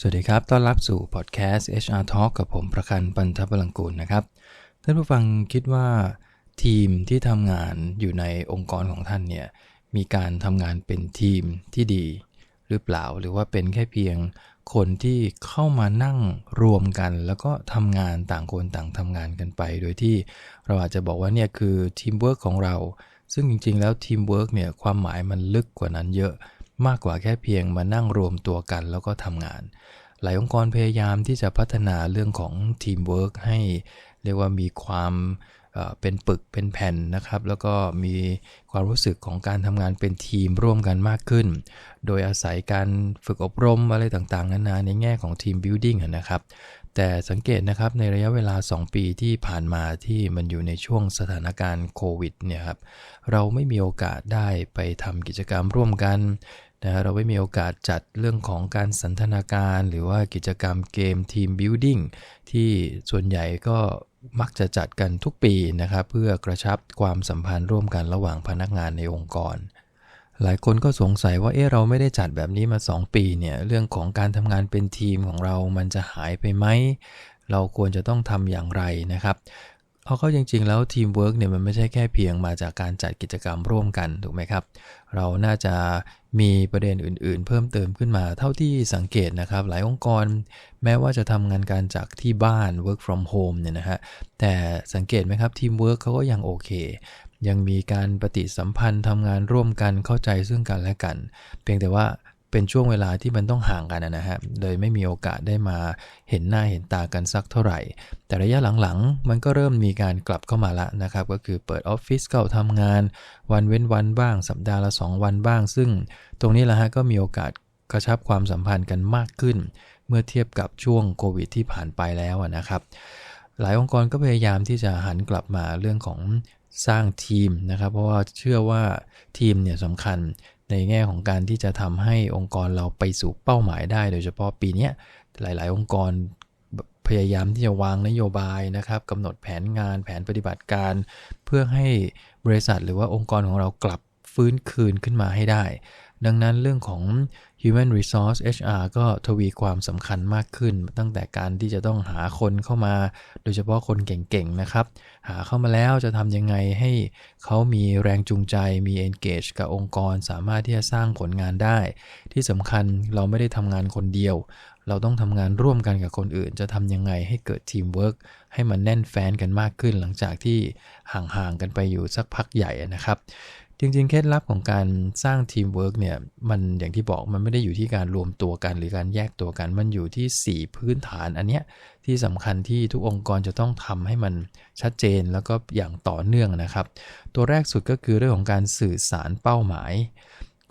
สวัสดีครับ ต้อนรับสู่พอดแคสต์ HR Talk กับผมประคันปันทพลังกูลนะครับ ท่านผู้ฟังคิดว่าทีมที่ทำงานอยู่ในองค์กรของท่านเนี่ย มีการทำงานเป็นทีมที่ดี หรือเปล่า หรือว่าเป็นแค่เพียงคนที่เข้ามานั่งรวมกัน แล้วก็ทำงานต่างคนต่างทำงานกันไป โดยที่เราอาจจะบอกว่าเนี่ยคือทีมเวิร์กของเรา ซึ่งจริงๆ แล้วทีมเวิร์กเนี่ยความหมายมันลึกกว่านั้นเยอะ มากกว่าแค่เพียงมานั่งรวมตัวกันแล้วก็ทำงาน หลายองค์กรพยายามที่จะพัฒนาเรื่องของทีมเวิร์กให้เรียกว่ามีความเป็นปึกเป็นแผ่นนะครับ แล้วก็มีความรู้สึกของการทำงานเป็นทีมร่วมกันมากขึ้น โดยอาศัยการฝึกอบรมอะไรต่างๆ นานาในแง่ของทีมบิวดิ้งนะครับ แต่สังเกตนะครับในระยะเวลา 2 ปีที่ผ่านมาที่มันอยู่ในช่วงสถานการณ์โควิดเนี่ยครับเราไม่มีโอกาสได้ไปทำกิจกรรมร่วมกัน นะเราไม่มีโอกาสจัดเรื่องของการสันทนาการ หรือว่ากิจกรรมเกมทีมบิวดิ้งที่ส่วนใหญ่ก็มักจะจัดกันทุกปีนะครับเพื่อกระชับความสัมพันธ์ร่วมกันระหว่างพนักงานในองค์กร หลายคนก็สงสัยว่าเอ๊ะเราไม่ได้จัดแบบนี้มา 2 ปีเนี่ยเรื่องของการทำงานเป็นทีมของเรามันจะหายไปไหมเราควรจะต้องทำอย่างไรนะครับ เอาเข้าจริง ๆ แล้วทีมเวิร์กเนี่ยมันไม่ใช่แค่เพียงมาจากการจัดกิจกรรมร่วมกันถูกไหมครับ เราน่าจะมีประเด็นอื่น ๆ เพิ่มเติมขึ้นมาเท่าที่สังเกตนะครับ หลายองค์กร แม้ว่าจะทำงานการจากที่บ้าน work from home เนี่ยนะฮะแต่สังเกตไหมครับทีมเวิร์กเขาก็ยังโอเค ยังมีการปฏิสัมพันธ์ทำงานร่วมกันเข้าใจซึ่งกันและกัน เพียงแต่ว่า เป็นช่วงเวลาที่มันต้องห่างกันนะฮะเลยไม่มีโอกาสได้มาเห็นหน้าเห็นตากันสักเท่าไหร่ แต่ระยะหลังๆ มันก็เริ่มมีการกลับเข้ามาละนะครับ ก็คือเปิดออฟฟิศเข้าทำงาน วันเว้นวันบ้าง สัปดาห์ละ 2 วันบ้าง ซึ่งตรงนี้แหละฮะก็มีโอกาสกระชับความสัมพันธ์กันมากขึ้น เมื่อเทียบกับช่วงโควิดที่ผ่านไปแล้วนะครับ หลายองค์กรก็พยายามที่จะหันกลับมาเรื่องของสร้างทีมนะครับ เพราะว่าเชื่อว่าทีมเนี่ยสำคัญ ในแง่ของการที่จะทำให้องค์กรเราไปสู่เป้าหมายได้ โดยเฉพาะปีนี้หลาย ๆ องค์กรพยายามที่จะวางนโยบายนะครับกำหนดแผนงานแผนปฏิบัติการ เพื่อให้บริษัทหรือว่าองค์กรของเรากลับฟื้นคืนขึ้นมาให้ได้ ดังนั้นเรื่องของ Human Resource HR ก็ทวีความสำคัญมากขึ้น ตั้งแต่การที่จะต้องหาคนเข้ามา โดยเฉพาะคนเก่งๆนะครับ หาเข้ามาแล้วจะทำยังไงให้เขามีแรงจูงใจมี engage กับองค์กร สามารถที่จะสร้างผลงานได้ ที่สำคัญเราไม่ได้ทำงานคนเดียว เราต้องทำงานร่วมกันกับคนอื่น จะทำยังไงให้เกิดทีมเวิร์กให้มันแน่นแฟนกันมากขึ้น หลังจากที่ห่างๆกันไปอยู่สักพักใหญ่นะครับ จริงๆ เคล็ดลับของการสร้างทีมเวิร์กเนี่ยมันอย่างที่บอกมันไม่ได้อยู่ที่การรวมตัวกัน หรือการแยกตัวกัน มันอยู่ที่ 4 พื้นฐานอันเนี้ยที่สำคัญที่ทุกองค์กรจะต้องทำให้มันชัดเจนแล้วก็อย่างต่อเนื่องนะครับ ตัวแรกสุดก็คือเรื่องของการสื่อสารเป้าหมาย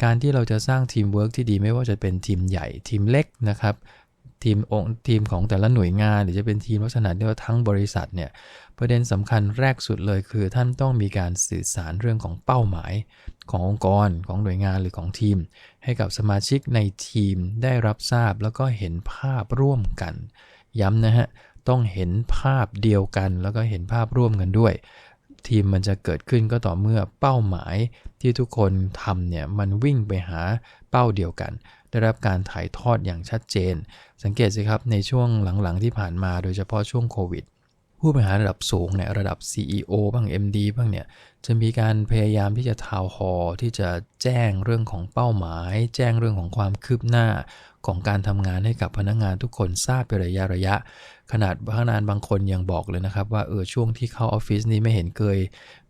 การที่เราจะสร้างทีมเวิร์กที่ดีไม่ว่าจะเป็นทีมใหญ่ทีมเล็กนะครับ ทีมองทีมของแต่ละหน่วยงาน หรือจะเป็นทีมลักษณะที่ว่าทั้งบริษัทเนี่ยประเด็นสำคัญแรกสุดเลยคือ ท่านต้องมีการสื่อสารเรื่องของเป้าหมาย ขององค์กรของหน่วยงานหรือของทีม ให้กับสมาชิกในทีมได้รับทราบแล้วก็เห็นภาพร่วมกัน ย้ำนะฮะต้องเห็นภาพเดียวกัน แล้วก็เห็นภาพร่วมกันด้วย ทีมมันจะเกิดขึ้นก็ต่อเมื่อเป้าหมายที่ทุกคนทำเนี่ยมันวิ่งไปหาเป้าเดียวกัน ได้รับการถ่ายทอดอย่างชัดเจน สังเกตสิครับในช่วงหลังๆที่ผ่านมาโดยเฉพาะช่วงโควิดผู้บริหารระดับสูงเนี่ยระดับ CEO บ้าง MD บ้างเนี่ยจะมีการพยายามที่จะทาวฮอที่จะแจ้งเรื่องของเป้าหมาย แจ้งเรื่องของความคืบหน้า ของการทำงานให้กับพนักงงานทุกคนทราบเป็นระยะระยะ ขนาดพนักงานบางคนยังบอกเลยนะครับ ว่าเออช่วงที่เข้าออฟฟิศนี้ไม่เห็นเคย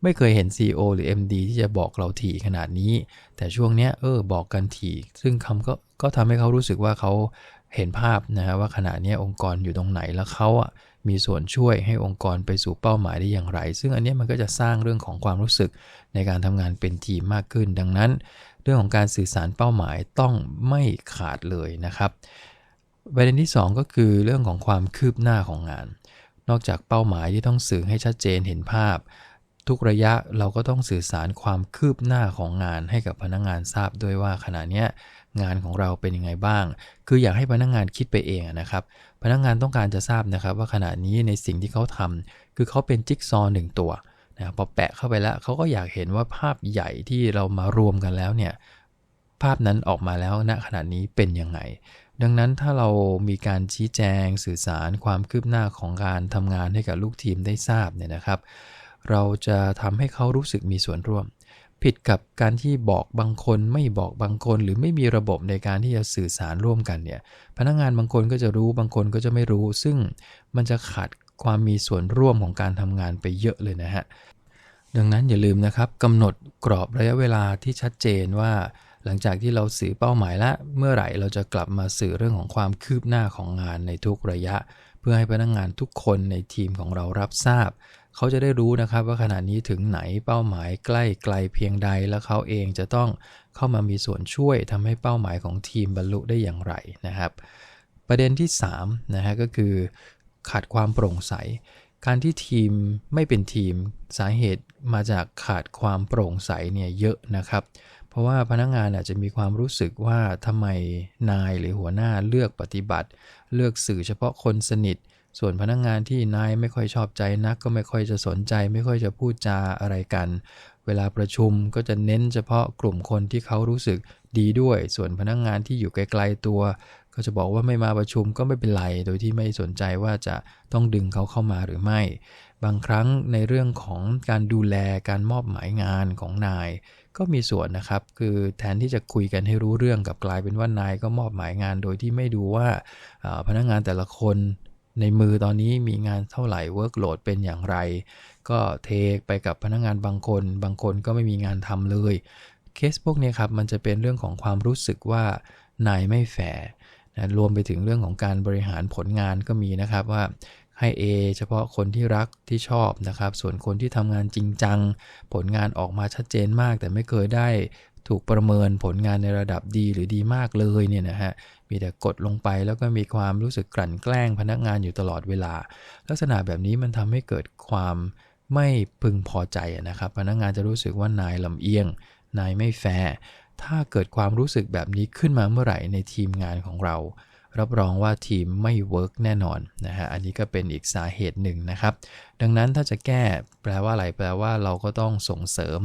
ไม่เคยเห็น CEO หรือ MD ที่จะบอกเราถี่ขนาดนี้ แต่ช่วงเนี้ยเออบอกกันถี่ซึ่งคำก็ก็ทำให้เขารู้สึกว่าเขาเห็นภาพนะฮะว่าขณะนี้องค์กรอยู่ตรงไหนแล้วเขาอะมีส่วนช่วยให้องค์กรไปสู่เป้าหมายได้อย่างไร ซึ่งอันนี้มันก็จะสร้างเรื่องของความรู้สึกในการทำงานเป็นทีมมากขึ้น ดังนั้น เรื่องของการสื่อสารเป้าหมายต้องไม่ขาดเลยนะครับประเด็นที่ 2 ก็คือเรื่องของความคืบหน้าของงาน นอกจากเป้าหมายที่ต้องสื่อให้ชัดเจนเห็นภาพ ทุกระยะเราก็ต้องสื่อสารความคืบหน้าของงานให้กับพนักงงานทราบด้วยว่าขณะนี้งานของเราเป็นยังไงบ้าง คืออยากให้พนักงงานคิดไปเองนะครับ พนักงงานต้องการจะทราบนะครับว่าขณะนี้ในสิ่งที่เขาทำคือเขาเป็นจิ๊กซอว์หนึ่งตัว นะพอแปะเข้าไปแล้วเขาก็อยากเห็นว่าภาพใหญ่ที่เรามารวมกันแล้วเนี่ยภาพนั้นออกมาแล้วณขณะนี้เป็นยังไง ดังนั้นถ้าเรามีการชี้แจงสื่อสารความคืบหน้าของการทำงานให้กับลูกทีมได้ทราบเนี่ยนะครับ เราจะทำให้เขารู้สึกมีส่วนร่วม ผิดกับการที่บอกบางคนไม่บอกบางคน หรือไม่มีระบบในการที่จะสื่อสารร่วมกันเนี่ยพนักงานบางคนก็จะรู้บางคนก็จะไม่รู้ ซึ่งมันจะขาด ความมีส่วนร่วมของการทำงานไปเยอะเลยนะฮะ ดังนั้นอย่าลืมนะครับกำหนดกรอบระยะเวลาที่ชัดเจนว่า หลังจากที่เราสื่อเป้าหมายละ เมื่อไหร่เราจะกลับมาสื่อเรื่องของความคืบหน้าของงานในทุกระยะ เพื่อให้พนักงงานทุกคนในทีมของเรารับทราบ เขาจะได้รู้นะครับว่าขณะนี้ถึงไหนเป้าหมายใกล้ไกลเพียงใดแล้วเขาเองจะต้องเข้ามามีส่วนช่วยทำให้เป้าหมายของทีมบรรลุได้อย่างไรนะครับประเด็นที่3นะฮะก็คือ ขาดความโปร่งใส การที่ทีมไม่เป็นทีมสาเหตุมาจากขาดความโปร่งใสเนี่ยเยอะนะครับ เพราะว่าพนักงงานอาจจะมีความรู้สึกว่าทำไมนายหรือหัวหน้าเลือกปฏิบัติ เลือกสื่อเฉพาะคนสนิท ส่วนพนักงงานที่นายไม่ค่อยชอบใจนัก ก็ไม่ค่อยจะสนใจ ไม่ค่อยจะพูดจาอะไรกัน เวลาประชุมก็จะเน้นเฉพาะกลุ่มคนที่เขารู้สึกดีด้วย ส่วนพนักงงานที่อยู่ไกลๆตัว ก็จะบอกว่าไม่มาประชุมก็ไม่เป็นไร โดยที่ไม่สนใจว่าจะต้องดึงเขาเข้ามาหรือไม่ บางครั้งในเรื่องของการดูแลการมอบหมายงานของนาย ก็มีส่วนนะครับ คือแทนที่จะคุยกันให้รู้เรื่องกับกลายเป็นว่านายก็มอบหมายงาน โดยที่ไม่ดูว่าพนักงานแต่ละคนในมือตอนนี้มีงานเท่าไหร่เวิร์กโหลดเป็นอย่างไร ก็เทไปกับพนักงานบางคน บางคนก็ไม่มีงานทำเลย เคสพวกนี้ครับมันจะเป็นเรื่องของความรู้สึกว่านายไม่แฟร์ นะรวมไปถึงเรื่องของการบริหารผลงานก็มีนะครับว่าให้ A เฉพาะคนที่รักที่ชอบนะครับ ส่วนคนที่ทำงานจริงจัง ผลงานออกมาชัดเจนมาก แต่ไม่เคยได้ถูกประเมินผลงานในระดับดีหรือดีมากเลยเนี่ยนะฮะ มีแต่กดลงไปแล้วก็มีความรู้สึกกลั่นแกล้งพนักงานอยู่ตลอดเวลา ลักษณะแบบนี้มันทำให้เกิดความไม่พึงพอใจนะครับ พนักงานจะรู้สึกว่านายลำเอียง นายไม่แฟร์ ถ้าเกิดความรู้สึกแบบนี้ขึ้นมาเมื่อไหร่ในทีมงานของเรา รับรองว่าทีมไม่เวิร์กแน่นอนนะฮะอันนี้ก็เป็นอีกสาเหตุหนึ่งนะครับ ดังนั้นถ้าจะแก้แปลว่าอะไรแปลว่าเราก็ต้องส่งเสริม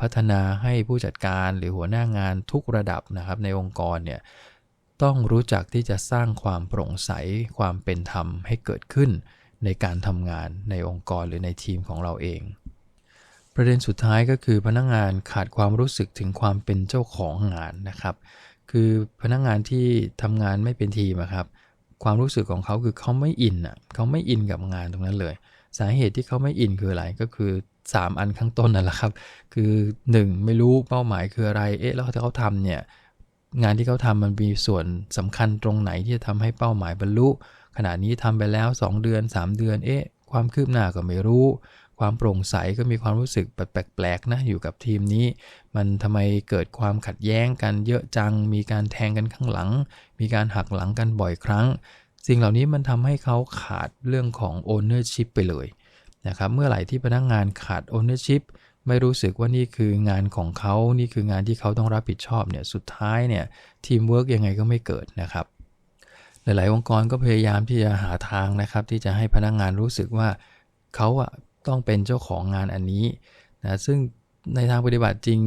พัฒนาให้ผู้จัดการหรือหัวหน้างานทุกระดับนะครับ ในองค์กรเนี่ยต้องรู้จักที่จะสร้างความโปร่งใสความเป็นธรรมให้เกิดขึ้น ในการทำงานในองค์กรหรือในทีมของเราเอง ประเด็นสุดท้ายก็คือพนักงงานขาดความรู้สึกถึงความเป็นเจ้าของงานนะครับ คือพนักงงานที่ทำงานไม่เป็นทีมครับ ความรู้สึกของเขาคือเขาไม่อินอะเขาไม่อินกับงานตรงนั้นเลย สาเหตุที่เขาไม่อินคืออะไรก็คือ 3 อันข้างต้นนั่นแหละครับ คือ 1 ไม่รู้เป้าหมายคืออะไรเอ๊ะแล้วถ้าเขาทำเนี่ยงานที่เขาทำมันมีส่วนสำคัญตรงไหนที่จะทำให้เป้าหมายบรรลุ ขณะนี้ทำไปแล้ว 2 เดือน 3 เดือน เอ๊ะ ความคืบหน้าก็ไม่รู้ ความโปร่งใสก็มีความรู้สึกแปลกๆนะอยู่กับทีมนี้ มันทำไมเกิดความขัดแย้งกันเยอะจัง มีการแทงกันข้างหลัง มีการหักหลังกันบ่อยครั้ง สิ่งเหล่านี้มันทำให้เขาขาดเรื่องของ ownership ไปเลยนะครับเมื่อไหร่ที่พนักงงานขาด ownership ไม่รู้สึกว่านี่คืองานของเขา นี่คืองานที่เขาต้องรับผิดชอบเนี่ย สุดท้ายเนี่ยทีมเวิร์กยังไงก็ไม่เกิดนะครับ หลาย ๆ องค์กรก็พยายามที่จะหาทางนะครับ ที่จะให้พนักงงานรู้สึกว่าเขาอะ ต้องเป็นเจ้าของงานอันนี้นะซึ่งในทางปฏิบัติจริง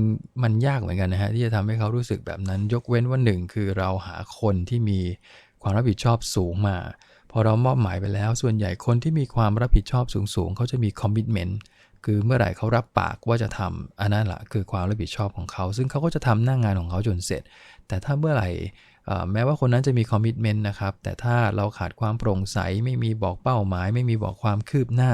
มันยากเหมือนกันนะฮะที่จะทำให้เขารู้สึกแบบนั้น ยกเว้นว่าหนึ่งคือเราหาคนที่มีความรับผิดชอบสูงมา พอเรามอบหมายไปแล้ว ส่วนใหญ่คนที่มีความรับผิดชอบสูงๆเขาจะมีคอมมิชเมนต์คือเมื่อไหร่เขารับปากว่าจะทำอันนั้นแหละคือความรับผิดชอบของเขา ซึ่งเขาก็จะทำหน้างงานของเขาจนเสร็จ แต่ถ้าเมื่อไหร่ แม้ว่าคนนั้นจะมีคอมมิชเมนต์นะครับ แต่ถ้าเราขาดความโปร่งใส ไม่มีบอกเป้าหมาย ไม่มีบอกความคืบหน้า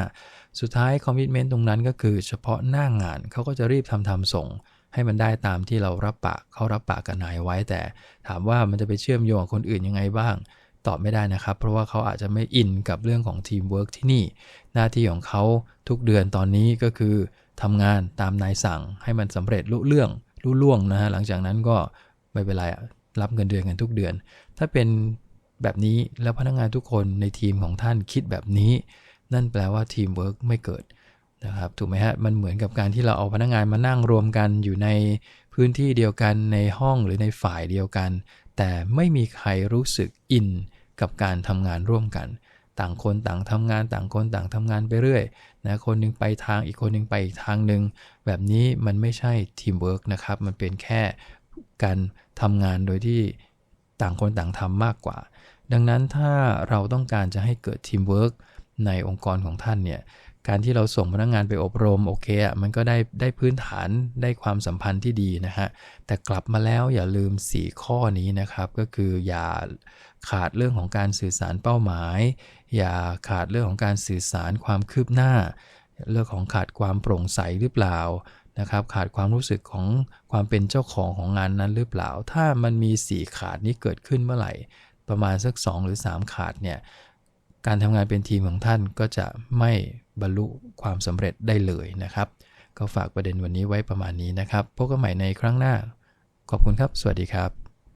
สุดท้ายคอมมิชเมนต์ตรงนั้นก็คือเฉพาะหน้างงานเขาก็จะรีบทำทำส่ง ให้มันได้ตามที่เรารับปากเขารับปากกับนายไว้ แต่ถามว่ามันจะไปเชื่อมโยงกับคนอื่นยังไงบ้าง ตอบไม่ได้นะครับ เพราะว่าเขาอาจจะไม่อินกับเรื่องของทีมเวิร์กที่นี่ หน้าที่ของเขาทุกเดือนตอนนี้ก็คือทำงานตามนายสั่งให้มันสำเร็จลุเรื่องลุล่วงนะฮะหลังจากนั้นก็ไม่เป็นไร รับเงินเดือนกันทุกเดือน ถ้าเป็นแบบนี้แล้วพนักงงานทุกคนในทีมของท่านคิดแบบนี้ นั่นแปลว่าทีมเวิร์กไม่เกิดนะครับถูกไหมฮะมันเหมือนกับการที่เราเอาพนักงานมานั่งรวมกันอยู่ในพื้นที่เดียวกันในห้องหรือในฝ่ายเดียวกัน แต่ไม่มีใครรู้สึกอินกับการทำงานร่วมกัน ต่างคนต่างทำงานต่างคนต่างทำงานไปเรื่อยนะคนนึงไปทางอีกคนนึงไปอีกทางหนึ่งแบบนี้มันไม่ใช่ทีมเวิร์กนะครับมันเป็นแค่ การทำงานโดยที่ต่างคนต่างทำมากกว่า ดังนั้นถ้าเราต้องการจะให้เกิดทีมเวิร์กในองค์กรของท่านเนี่ยการที่เราส่งพนักงงานไปอบรมโอเคอะมันก็ได้ได้พื้นฐานได้ความสัมพันธ์ที่ดีนะฮะ แต่กลับมาแล้วอย่าลืม 4 ข้อนี้นะครับ ก็คืออย่าขาดเรื่องของการสื่อสารเป้าหมาย อย่าขาดเรื่องของการสื่อสารความคืบหน้า เรื่องของขาดความโปร่งใสหรือเปล่า นะครับขาดความรู้สึกของความเป็นเจ้าของของงานนั้นหรือเปล่า ถ้ามันมี 4 ขาดนี้เกิดขึ้นเมื่อไหร่ ประมาณสัก 2 หรือ 3 ขาดเนี่ยการทำงานเป็นทีมของท่านก็จะไม่บรรลุความสำเร็จได้เลยนะครับ ก็ฝากประเด็นวันนี้ไว้ประมาณนี้นะครับพบกันใหม่ในครั้งหน้า ขอบคุณครับ สวัสดีครับ